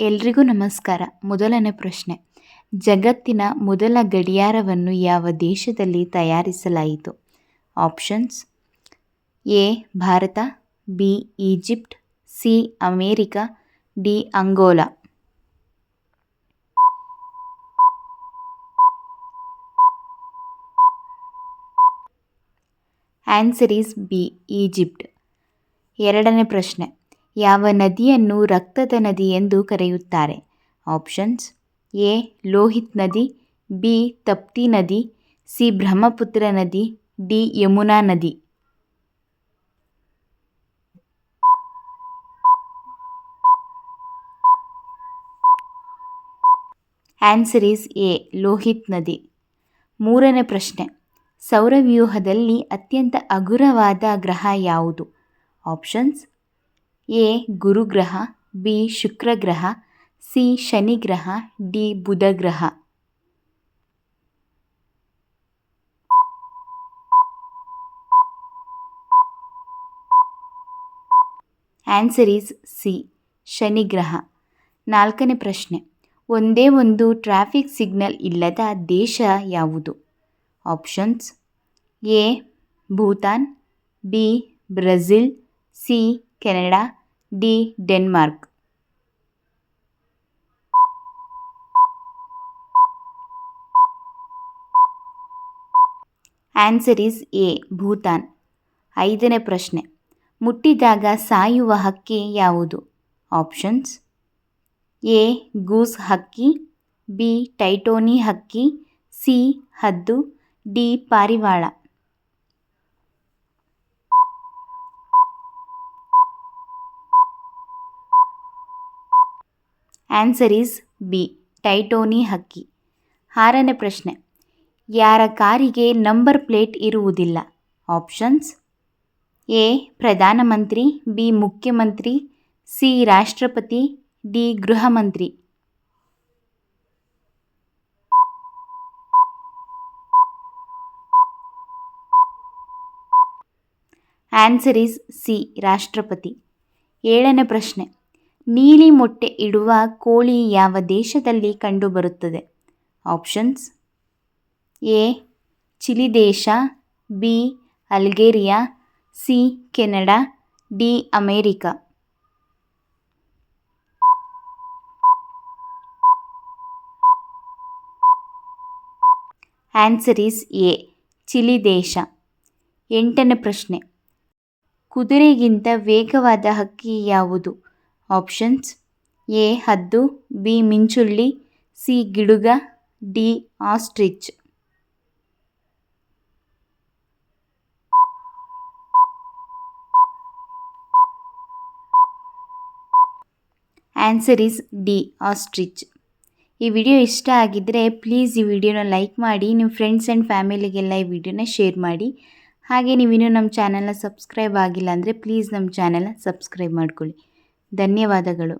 ಎಲ್ರಿಗೂ ನಮಸ್ಕಾರ. ಮೊದಲನೇ ಪ್ರಶ್ನೆ. ಜಗತ್ತಿನ ಮೊದಲ ಗಡಿಯಾರವನ್ನು ಯಾವ ದೇಶದಲ್ಲಿ ತಯಾರಿಸಲಾಯಿತು? Options. A. Bharat, B. Egypt, C. America, D. Angola. Answer is B. Egypt. ಎರಡನೇ ಪ್ರಶ್ನೆ. ಯಾವ ನದಿಯನ್ನು ರಕ್ತದ ನದಿ ಎಂದು ಕರೆಯುತ್ತಾರೆ? ಆಪ್ಷನ್ಸ್ ಎ, ಲೋಹಿತ್ ನದಿ, ಬಿ, ತಪ್ತಿ ನದಿ, ಸಿ, ಬ್ರಹ್ಮಪುತ್ರ ನದಿ, ಡಿ, ಯಮುನಾ ನದಿ. ಆನ್ಸರ್ ಈಸ್ ಎ, ಲೋಹಿತ್ ನದಿ. ಮೂರನೇ ಪ್ರಶ್ನೆ. ಸೌರವ್ಯೂಹದಲ್ಲಿ ಅತ್ಯಂತ ಹಗುರವಾದ ಗ್ರಹ ಯಾವುದು? ಆಪ್ಷನ್ಸ್ ಎ ಗುರುಗ್ರಹ, ಬಿ ಶುಕ್ರಗ್ರಹ, ಸಿ ಶನಿ ಗ್ರಹ ಡಿ ಬುಧ ಗ್ರಹ ಆನ್ಸರ್ ಈಸ್ ಸಿ ಶನಿ ಗ್ರಹ ನಾಲ್ಕನೇ ಪ್ರಶ್ನೆ. ಒಂದೇ ಒಂದು ಟ್ರಾಫಿಕ್ ಸಿಗ್ನಲ್ ಇಲ್ಲದ ದೇಶ ಯಾವುದು? Options A Bhutan, B Brazil C Canada D, Denmark. Answer is A, Bhutan. ಐದನೇ ಪ್ರಶ್ನೆ. ಮುಟ್ಟಿದಾಗ ಸಾಯುವ ಹಕ್ಕಿ ಯಾವುದು? ಆಪ್ಷನ್ಸ್. ಎ, ಗೂಸ್ ಹಕ್ಕಿ, ಬಿ, ಟೈಟೋನಿ ಹಕ್ಕಿ, ಸಿ, ಹದ್ದು, ಡಿ, ಪಾರಿವಾಳ. ಆನ್ಸರ್ ಈಸ್ ಬಿ ಟೈಟೋನಿ ಹಕ್ಕಿ. ಆರನೇ ಪ್ರಶ್ನೆ. ಯಾರ ಕಾರಿಗೆ ನಂಬರ್ ಪ್ಲೇಟ್ ಇರುವುದಿಲ್ಲ? Options A. ಪ್ರಧಾನಮಂತ್ರಿ, ಬಿ. ಮುಖ್ಯಮಂತ್ರಿ, ಸಿ. ರಾಷ್ಟ್ರಪತಿ, ಡಿ. ಗೃಹ ಮಂತ್ರಿ ಆನ್ಸರ್ ಈಸ್ ಸಿ ರಾಷ್ಟ್ರಪತಿ. ಏಳನೇ ಪ್ರಶ್ನೆ. ನೀಲಿ ಮೊಟ್ಟೆ ಇಡುವ ಕೋಳಿ ಯಾವ ದೇಶದಲ್ಲಿ ಕಂಡುಬರುತ್ತದೆ? ಆಪ್ಷನ್ಸ್ ಎ, ಚಿಲಿ ದೇಶ, B, Algeria, C, Canada, D, America. Answer is A, Chile ದೇಶ. ಎಂಟನೇ ಪ್ರಶ್ನೆ. ಕುದುರೆಗಿಂತ ವೇಗವಾದ ಹಕ್ಕಿ ಯಾವುದು? ಆಪ್ಷನ್ಸ್ ಎ ಹದ್ದು ಬಿ ಮಿಂಚುಳ್ಳಿ C ಗಿಡುಗ D ostrich answer is D ostrich ಈ ವಿಡಿಯೋ ಇಷ್ಟ ಆಗಿದ್ದರೆ ಪ್ಲೀಸ್ ಈ ವಿಡಿಯೋನ ಲೈಕ್ ಮಾಡಿ ನಿಮ್ಮ ಫ್ರೆಂಡ್ಸ್ ಆ್ಯಂಡ್ ಫ್ಯಾಮಿಲಿಗೆಲ್ಲ ಈ ವಿಡಿಯೋನ ಶೇರ್ ಮಾಡಿ. ಹಾಗೆ ನೀವಿನ್ನೂ ನಮ್ಮ ಚಾನಲ್ನ ಸಬ್ಸ್ಕ್ರೈಬ್ ಆಗಿಲ್ಲ ಅಂದರೆ ಪ್ಲೀಸ್ ನಮ್ಮ ಚಾನಲ್ನ ಸಬ್ಸ್ಕ್ರೈಬ್ ಮಾಡ್ಕೊಳ್ಳಿ. ಧನ್ಯವಾದಗಳು.